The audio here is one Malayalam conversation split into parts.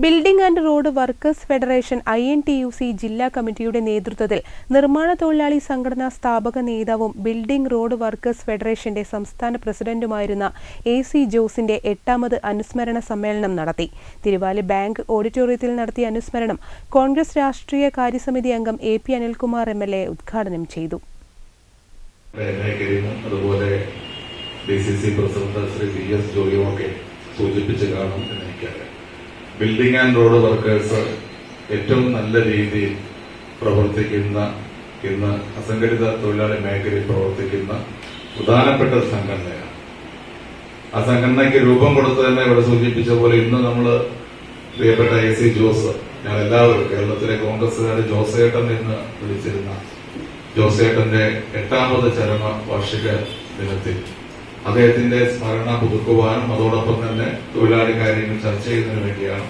building and road workers federation I N T U C ജില്ലാ കമ്മിറ്റിയുടെ നേതൃത്വത്തിൽ നിർമ്മാണ തൊഴിലാളി സംഘടനാ സ്ഥാപക നേതാവും ബിൽഡിംഗ് റോഡ് വർക്കേഴ്സ് ഫെഡറേഷന്റെ സംസ്ഥാന പ്രസിഡന്റുമായിരുന്ന എ സി ജോസിന്റെ എട്ടാമത് അനുസ്മരണ സമ്മേളനം നടത്തി. തിരുവാലി ബാങ്ക് ഓഡിറ്റോറിയത്തിൽ നടത്തിയ അനുസ്മരണം കോൺഗ്രസ് രാഷ്ട്രീയ കാര്യസമിതി അംഗം A P Anilkumar M L A ഉദ്ഘാടനം ചെയ്തു. അതുപോലെ D C C president Shri V S ജോയിയും സൂചിപ്പിച്ച് കാണും എന്ന് എനിക്കറിയാം. ബിൽഡിംഗ് ആൻഡ് റോഡ് വർക്കേഴ്സ് ഏറ്റവും നല്ല രീതിയിൽ പ്രവർത്തിക്കുന്ന ഇന്ന് അസംഘടിത തൊഴിലാളി മേഖലയിൽ പ്രവർത്തിക്കുന്ന പ്രധാനപ്പെട്ട ഒരു സംഘടനയാണ്. ആ സംഘടനയ്ക്ക് രൂപം കൊടുത്ത് തന്നെ ഇവിടെ സൂചിപ്പിച്ച പോലെ ഇന്ന് നമ്മൾ പ്രിയപ്പെട്ട എ സി ജോസ് ഞാൻ എല്ലാവരും കേരളത്തിലെ കോൺഗ്രസ്സുകാർ ജോസേട്ടൻ എന്ന് വിളിച്ചിരുന്ന ജോസേട്ടന്റെ എട്ടാമത് ചരമ വാർഷിക ദിനത്തിൽ അദ്ദേഹത്തിന്റെ സ്മരണ പുതുക്കുവാനും അതോടൊപ്പം തന്നെ തൊഴിലാളി കാര്യങ്ങൾ ചർച്ച ചെയ്യുന്നതിന് വേണ്ടിയാണ്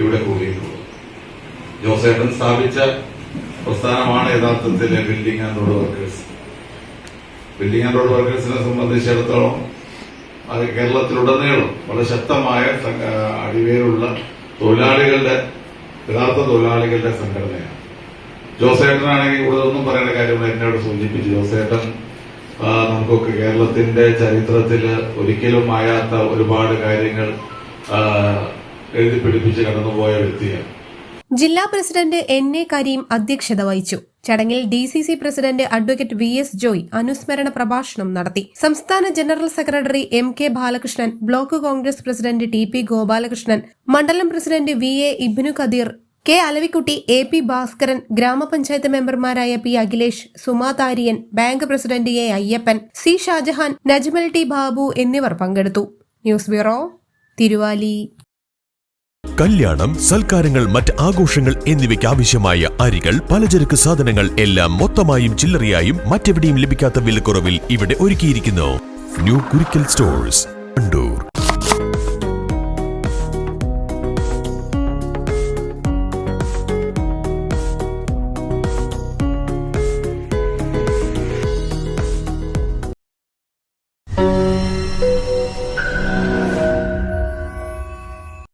ഇവിടെ കൂടിയിട്ടുള്ളത്. ജോസേട്ടൻ സ്ഥാപിച്ച പ്രസ്ഥാനമാണ് യഥാർത്ഥത്തിൽ building and road workers building and road വർക്കേഴ്സിനെ സംബന്ധിച്ചിടത്തോളം അത് കേരളത്തിലുടനീളം വളരെ ശക്തമായ അടിവേരുള്ള തൊഴിലാളികളുടെ യഥാർത്ഥ തൊഴിലാളികളുടെ സംഘടനയാണ്. ജോസേട്ടനാണെങ്കിൽ കൂടുതലൊന്നും പറയേണ്ട കാര്യങ്ങൾ എന്നോട് സൂചിപ്പിച്ചു. ജോസേട്ടൻ ആ, നമുക്കൊക്കെ കേരളത്തിന്റെ ചരിത്രത്തിൽ ഒരിക്കലും മായാത്ത ഒരുപാട് കാര്യങ്ങൾ എഴുതി പിടിപ്പിച്ച് കടന്നുപോയ വ്യക്തിയാണ്. ജില്ലാ പ്രസിഡന്റ് എൻ എ കരീം അധ്യക്ഷത വഹിച്ചു. ചടങ്ങിൽ D C C president advocate V S Joy അനുസ്മരണ പ്രഭാഷണം നടത്തി. സംസ്ഥാന general secretary M K Balakrishnan block Congress president T P Gopalakrishnan മണ്ഡലം president V A Ibnu Kadeer K Alavikutty A P Bhaskaran ഗ്രാമപഞ്ചായത്ത് മെമ്പർമാരായ P Akhilesh സുമാതാരിയൻ bank president A Ayyappan C Shajahan Najmal T Babu എന്നിവർ പങ്കെടുത്തു. News bureau Thiruvali. കല്യാണം സൽക്കാരങ്ങൾ മറ്റ് ആഘോഷങ്ങൾ എന്നിവയ്ക്ക് ആവശ്യമായ അരികൾ പലചരക്ക് സാധനങ്ങൾ എല്ലാം മൊത്തമായും ചില്ലറയായും മറ്റെവിടെയും ലഭിക്കാത്ത വിലക്കുറവിൽ ഇവിടെ ഒരുക്കിയിരിക്കുന്നു. ന്യൂ കുരിക്കൽ സ്റ്റോഴ്സ് കണ്ടു.